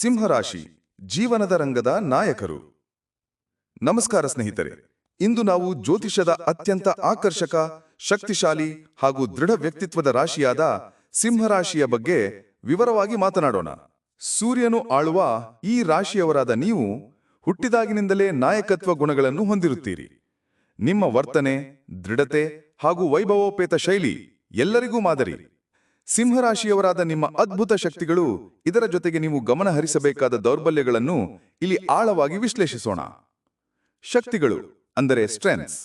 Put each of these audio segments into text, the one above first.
ಸಿಂಹರಾಶಿ, ಜೀವನದ ರಂಗದ ನಾಯಕರು. ನಮಸ್ಕಾರ ಸ್ನೇಹಿತರೆ, ಇಂದು ನಾವು ಜ್ಯೋತಿಷದ ಅತ್ಯಂತ ಆಕರ್ಷಕ, ಶಕ್ತಿಶಾಲಿ ಹಾಗೂ ದೃಢ ವ್ಯಕ್ತಿತ್ವದ ರಾಶಿಯಾದ ಸಿಂಹರಾಶಿಯ ಬಗ್ಗೆ ವಿವರವಾಗಿ ಮಾತನಾಡೋಣ. ಸೂರ್ಯನು ಆಳುವ ಈ ರಾಶಿಯವರಾದ ನೀವು ಹುಟ್ಟಿದಾಗಿನಿಂದಲೇ ನಾಯಕತ್ವ ಗುಣಗಳನ್ನು ಹೊಂದಿರುತ್ತೀರಿ. ನಿಮ್ಮ ವರ್ತನೆ, ದೃಢತೆ ಹಾಗೂ ವೈಭವೋಪೇತ ಶೈಲಿ ಎಲ್ಲರಿಗೂ ಮಾದರಿ. ಸಿಂಹರಾಶಿಯವರಾದ ನಿಮ್ಮ ಅದ್ಭುತ ಶಕ್ತಿಗಳು, ಇದರ ಜೊತೆಗೆ ನೀವು ಗಮನ ಹರಿಸಬೇಕಾದ ದೌರ್ಬಲ್ಯಗಳನ್ನು ಇಲ್ಲಿ ಆಳವಾಗಿ ವಿಶ್ಲೇಷಿಸೋಣ. ಶಕ್ತಿಗಳು ಅಂದರೆ ಸ್ಟ್ರೆಂತ್ಸ್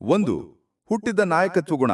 ಒಂದು, ಹುಟ್ಟಿದ ನಾಯಕತ್ವ ಗುಣ.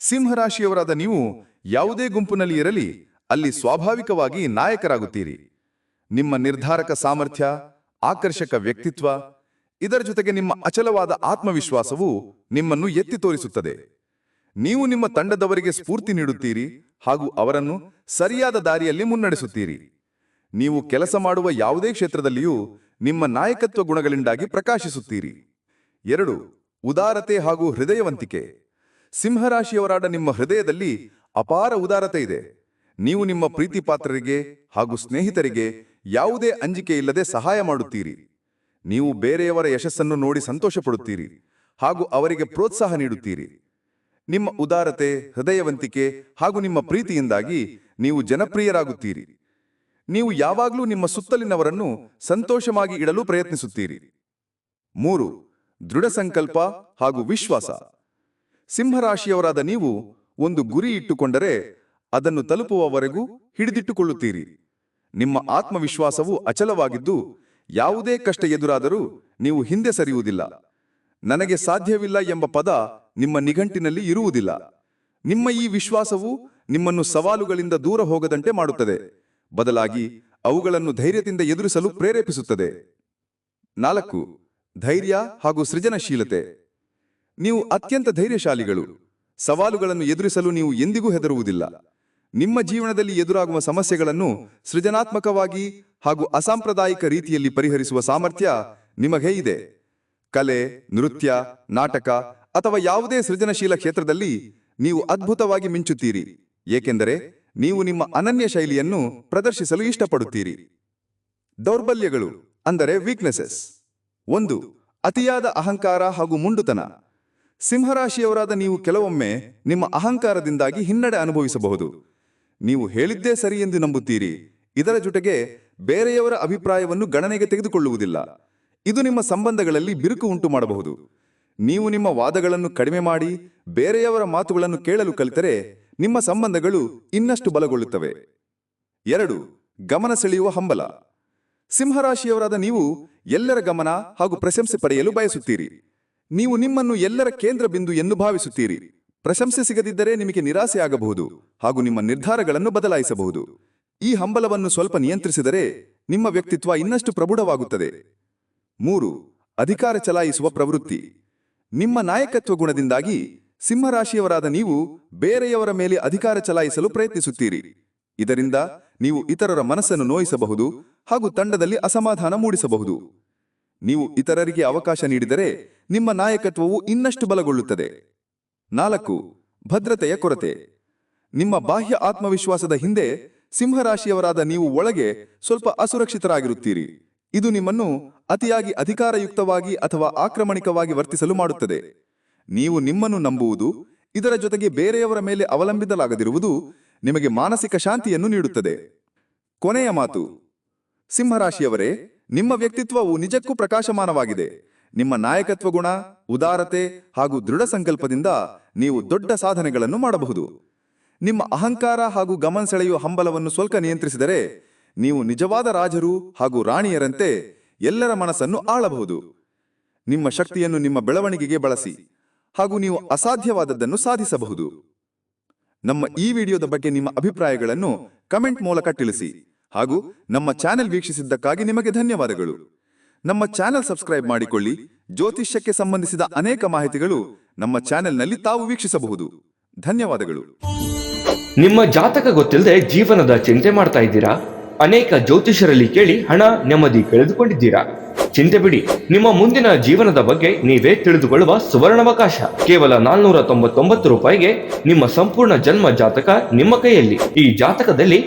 ಸಿಂಹರಾಶಿಯವರಾದ ನೀವು ಯಾವುದೇ ಗುಂಪಿನಲ್ಲಿ ಇರಲಿ, ಅಲ್ಲಿ ಸ್ವಾಭಾವಿಕವಾಗಿ ನಾಯಕರಾಗುತ್ತೀರಿ. ನಿಮ್ಮ ನಿರ್ಧಾರಕ ಸಾಮರ್ಥ್ಯ, ಆಕರ್ಷಕ ವ್ಯಕ್ತಿತ್ವ, ಇದರ ಜೊತೆಗೆ ನಿಮ್ಮ ಅಚಲವಾದ ಆತ್ಮವಿಶ್ವಾಸವು ನಿಮ್ಮನ್ನು ಎತ್ತಿ ತೋರಿಸುತ್ತದೆ. ನೀವು ನಿಮ್ಮ ತಂಡದವರಿಗೆ ಸ್ಫೂರ್ತಿ ನೀಡುತ್ತೀರಿ ಹಾಗೂ ಅವರನ್ನು ಸರಿಯಾದ ದಾರಿಯಲ್ಲಿ ಮುನ್ನಡೆಸುತ್ತೀರಿ. ನೀವು ಕೆಲಸ ಮಾಡುವ ಯಾವುದೇ ಕ್ಷೇತ್ರದಲ್ಲಿಯೂ ನಿಮ್ಮ ನಾಯಕತ್ವ ಗುಣಗಳಿಂದಾಗಿ ಪ್ರಕಾಶಿಸುತ್ತೀರಿ. ಎರಡು, ಉದಾರತೆ ಹಾಗೂ ಹೃದಯವಂತಿಕೆ. ಸಿಂಹರಾಶಿಯವರಾದ ನಿಮ್ಮ ಹೃದಯದಲ್ಲಿ ಅಪಾರ ಉದಾರತೆ ಇದೆ. ನೀವು ನಿಮ್ಮ ಪ್ರೀತಿ ಪಾತ್ರರಿಗೆ ಹಾಗೂ ಸ್ನೇಹಿತರಿಗೆ ಯಾವುದೇ ಅಂಜಿಕೆ ಇಲ್ಲದೆ ಸಹಾಯ ಮಾಡುತ್ತೀರಿ. ನೀವು ಬೇರೆಯವರ ಯಶಸ್ಸನ್ನು ನೋಡಿ ಸಂತೋಷಪಡುತ್ತೀರಿ ಹಾಗೂ ಅವರಿಗೆ ಪ್ರೋತ್ಸಾಹ ನೀಡುತ್ತೀರಿ. ನಿಮ್ಮ ಉದಾರತೆ, ಹೃದಯವಂತಿಕೆ ಹಾಗೂ ನಿಮ್ಮ ಪ್ರೀತಿಯಿಂದಾಗಿ ನೀವು ಜನಪ್ರಿಯರಾಗುತ್ತೀರಿ. ನೀವು ಯಾವಾಗಲೂ ನಿಮ್ಮ ಸುತ್ತಲಿನವರನ್ನು ಸಂತೋಷವಾಗಿ ಇಡಲು ಪ್ರಯತ್ನಿಸುತ್ತೀರಿ. ಮೂರು ದೃಢ ಸಂಕಲ್ಪ ಹಾಗೂ ವಿಶ್ವಾಸ. ಸಿಂಹರಾಶಿಯವರಾದ ನೀವು ಒಂದು ಗುರಿ ಇಟ್ಟುಕೊಂಡರೆ ಅದನ್ನು ತಲುಪುವವರೆಗೂ ಹಿಡಿದಿಟ್ಟುಕೊಳ್ಳುತ್ತೀರಿ. ನಿಮ್ಮ ಆತ್ಮವಿಶ್ವಾಸವು ಅಚಲವಾಗಿದ್ದು ಯಾವುದೇ ಕಷ್ಟ ಎದುರಾದರೂ ನೀವು ಹಿಂದೆ ಸರಿಯುವುದಿಲ್ಲ. ನನಗೆ ಸಾಧ್ಯವಿಲ್ಲ ಎಂಬ ಪದ ನಿಮ್ಮ ನಿಘಂಟಿನಲ್ಲಿ ಇರುವುದಿಲ್ಲ. ನಿಮ್ಮ ಈ ವಿಶ್ವಾಸವು ನಿಮ್ಮನ್ನು ಸವಾಲುಗಳಿಂದ ದೂರ ಹೋಗದಂತೆ ಮಾಡುತ್ತದೆ. ಬದಲಾಗಿ ಅವುಗಳನ್ನು ಧೈರ್ಯದಿಂದ ಎದುರಿಸಲು ಪ್ರೇರೇಪಿಸುತ್ತದೆ. ನಾಲ್ಕು, ಧೈರ್ಯ ಹಾಗೂ ಸೃಜನಶೀಲತೆ. ನೀವು ಅತ್ಯಂತ ಧೈರ್ಯಶಾಲಿಗಳು. ಸವಾಲುಗಳನ್ನು ಎದುರಿಸಲು ನೀವು ಎಂದಿಗೂ ಹೆದರುವುದಿಲ್ಲ. ನಿಮ್ಮ ಜೀವನದಲ್ಲಿ ಎದುರಾಗುವ ಸಮಸ್ಯೆಗಳನ್ನು ಸೃಜನಾತ್ಮಕವಾಗಿ ಹಾಗೂ ಅಸಾಂಪ್ರದಾಯಿಕ ರೀತಿಯಲ್ಲಿ ಪರಿಹರಿಸುವ ಸಾಮರ್ಥ್ಯ ನಿಮಗೆ ಇದೆ. ಕಲೆ, ನೃತ್ಯ, ನಾಟಕ ಅಥವಾ ಯಾವುದೇ ಸೃಜನಶೀಲ ಕ್ಷೇತ್ರದಲ್ಲಿ ನೀವು ಅದ್ಭುತವಾಗಿ ಮಿಂಚುತ್ತೀರಿ, ಏಕೆಂದರೆ ನೀವು ನಿಮ್ಮ ಅನನ್ಯ ಶೈಲಿಯನ್ನು ಪ್ರದರ್ಶಿಸಲು ಇಷ್ಟಪಡುತ್ತೀರಿ. ದೌರ್ಬಲ್ಯಗಳು, ಅಂದರೆ ವೀಕ್ನೆಸಸ್ ಒಂದು, ಅತಿಯಾದ ಅಹಂಕಾರ ಹಾಗೂ ಮುಂಡುತನ. ಸಿಂಹರಾಶಿಯವರಾದ ನೀವು ಕೆಲವೊಮ್ಮೆ ನಿಮ್ಮ ಅಹಂಕಾರದಿಂದಾಗಿ ಹಿನ್ನಡೆ ಅನುಭವಿಸಬಹುದು. ನೀವು ಹೇಳಿದ್ದೇ ಸರಿ ಎಂದು ನಂಬುತ್ತೀರಿ, ಇದರ ಜೊತೆಗೆ ಬೇರೆಯವರ ಅಭಿಪ್ರಾಯವನ್ನು ಗಣನೆಗೆ ತೆಗೆದುಕೊಳ್ಳುವುದಿಲ್ಲ. ಇದು ನಿಮ್ಮ ಸಂಬಂಧಗಳಲ್ಲಿ ಬಿರುಕು ಉಂಟು ಮಾಡಬಹುದು ನೀವು ನಿಮ್ಮ ವಾದಗಳನ್ನು ಕಡಿಮೆ ಮಾಡಿ ಬೇರೆಯವರ ಮಾತುಗಳನ್ನು ಕೇಳಲು ಕಲಿತರೆ ನಿಮ್ಮ ಸಂಬಂಧಗಳು ಇನ್ನಷ್ಟು ಬಲಗೊಳ್ಳುತ್ತವೆ. ಎರಡು, ಗಮನ ಸೆಳೆಯುವ ಹಂಬಲ. ಸಿಂಹರಾಶಿಯವರಾದ ನೀವು ಎಲ್ಲರ ಗಮನ ಹಾಗೂ ಪ್ರಶಂಸೆ ಪಡೆಯಲು ಬಯಸುತ್ತೀರಿ. ನೀವು ನಿಮ್ಮನ್ನು ಎಲ್ಲರ ಕೇಂದ್ರ ಬಿಂದು ಎಂದು ಭಾವಿಸುತ್ತೀರಿ. ಪ್ರಶಂಸೆ ಸಿಗದಿದ್ದರೆ ನಿಮಗೆ ನಿರಾಸೆ ಆಗಬಹುದು ಹಾಗೂ ನಿಮ್ಮ ನಿರ್ಧಾರಗಳನ್ನು ಬದಲಾಯಿಸಬಹುದು. ಈ ಹಂಬಲವನ್ನು ಸ್ವಲ್ಪ ನಿಯಂತ್ರಿಸಿದರೆ ನಿಮ್ಮ ವ್ಯಕ್ತಿತ್ವ ಇನ್ನಷ್ಟು ಪ್ರಬುಢವಾಗುತ್ತದೆ ಮೂರು, ಅಧಿಕಾರ ಚಲಾಯಿಸುವ ಪ್ರವೃತ್ತಿ. ನಿಮ್ಮ ನಾಯಕತ್ವ ಗುಣದಿಂದಾಗಿ ಸಿಂಹರಾಶಿಯವರಾದ ನೀವು ಬೇರೆಯವರ ಮೇಲೆ ಅಧಿಕಾರ ಚಲಾಯಿಸಲು ಪ್ರಯತ್ನಿಸುತ್ತೀರಿ. ಇದರಿಂದ ನೀವು ಇತರರ ಮನಸ್ಸನ್ನು ನೋಯಿಸಬಹುದು ಹಾಗೂ ತಂಡದಲ್ಲಿ ಅಸಮಾಧಾನ ಮೂಡಿಸಬಹುದು. ನೀವು ಇತರರಿಗೆ ಅವಕಾಶ ನೀಡಿದರೆ ನಿಮ್ಮ ನಾಯಕತ್ವವು ಇನ್ನಷ್ಟು ಬಲಗೊಳ್ಳುತ್ತದೆ. ನಾಲ್ಕು, ಭದ್ರತೆಯ ಕೊರತೆ. ನಿಮ್ಮ ಬಾಹ್ಯ ಆತ್ಮವಿಶ್ವಾಸದ ಹಿಂದೆ ಸಿಂಹರಾಶಿಯವರಾದ ನೀವು ಒಳಗೆ ಸ್ವಲ್ಪ ಅಸುರಕ್ಷಿತರಾಗಿರುತ್ತೀರಿ. ಇದು ನಿಮ್ಮನ್ನು ಅತಿಯಾಗಿ ಅಧಿಕಾರಯುಕ್ತವಾಗಿ ಅಥವಾ ಆಕ್ರಮಣಿಕವಾಗಿ ವರ್ತಿಸಲು ಮಾಡುತ್ತದೆ. ನೀವು ನಿಮ್ಮನ್ನು ನಂಬುವುದು, ಇದರ ಜೊತೆಗೆ ಬೇರೆಯವರ ಮೇಲೆ ಅವಲಂಬಿತಲಾಗದಿರುವುದು ನಿಮಗೆ ಮಾನಸಿಕ ಶಾಂತಿಯನ್ನು ನೀಡುತ್ತದೆ. ಕೊನೆಯ ಮಾತು. ಸಿಂಹರಾಶಿಯವರೇ, ನಿಮ್ಮ ವ್ಯಕ್ತಿತ್ವವು ನಿಜಕ್ಕೂ ಪ್ರಕಾಶಮಾನವಾಗಿದೆ. ನಿಮ್ಮ ನಾಯಕತ್ವ ಗುಣ, ಉದಾರತೆ ಹಾಗೂ ದೃಢ ಸಂಕಲ್ಪದಿಂದ ನೀವು ದೊಡ್ಡ ಸಾಧನೆಗಳನ್ನು ಮಾಡಬಹುದು. ನಿಮ್ಮ ಅಹಂಕಾರ ಹಾಗೂ ಗಮನ ಸೆಳೆಯುವ ಹಂಬಲವನ್ನು ಸ್ವಲ್ಪ ನಿಯಂತ್ರಿಸಿದರೆ ನೀವು ನಿಜವಾದ ರಾಜರು ಹಾಗೂ ರಾಣಿಯರಂತೆ ಎಲ್ಲರ ಮನಸ್ಸನ್ನು ಆಳಬಹುದು. ನಿಮ್ಮ ಶಕ್ತಿಯನ್ನು ನಿಮ್ಮ ಬೆಳವಣಿಗೆಗೆ ಬಳಸಿ ಹಾಗೂ ನೀವು ಅಸಾಧ್ಯವಾದದ್ದನ್ನು ಸಾಧಿಸಬಹುದು. ನಮ್ಮ ಈ ವಿಡಿಯೋದ ಬಗ್ಗೆ ನಿಮ್ಮ ಅಭಿಪ್ರಾಯಗಳನ್ನು ಕಮೆಂಟ್ ಮೂಲಕ ತಿಳಿಸಿ ಹಾಗೂ ನಮ್ಮ ಚಾನೆಲ್ ವೀಕ್ಷಿಸಿದ್ದಕ್ಕಾಗಿ ನಿಮಗೆ ಧನ್ಯವಾದಗಳು. ನಮ್ಮ ಚಾನೆಲ್ ಸಬ್ಸ್ಕ್ರೈಬ್ ಮಾಡಿಕೊಳ್ಳಿ. ಜ್ಯೋತಿಷ್ಯಕ್ಕೆ ಸಂಬಂಧಿಸಿದ ಅನೇಕ ಮಾಹಿತಿಗಳು ನಮ್ಮ ಚಾನೆಲ್ನಲ್ಲಿ ತಾವು ವೀಕ್ಷಿಸಬಹುದು. ಧನ್ಯವಾದಗಳು. ನಿಮ್ಮ ಜಾತಕ ಗೊತ್ತಿಲ್ಲದೆ ಜೀವನದ ಚಿಂತೆ ಮಾಡ್ತಾ ಇದ್ದೀರಾ? ಅನೇಕ ಜ್ಯೋತಿಷರಲ್ಲಿ ಕೇಳಿ ಹಣ ನೆಮ್ಮದಿ ಕಳೆದುಕೊಂಡಿದ್ದೀರಾ? ಚಿಂತೆ ಬಿಡಿ. ನಿಮ್ಮ ಮುಂದಿನ ಜೀವನದ ಬಗ್ಗೆ ನೀವೇ ತಿಳಿದುಕೊಳ್ಳುವ ಸುವರ್ಣಾವಕಾಶ. ಕೇವಲ ನಾಲ್ನೂರ ತೊಂಬತ್ತೊಂಬತ್ತು ರೂಪಾಯಿಗೆ ನಿಮ್ಮ ಸಂಪೂರ್ಣ ಜನ್ಮ ಜಾತಕ ನಿಮ್ಮ ಕೈಯಲ್ಲಿ. ಈ ಜಾತಕದಲ್ಲಿ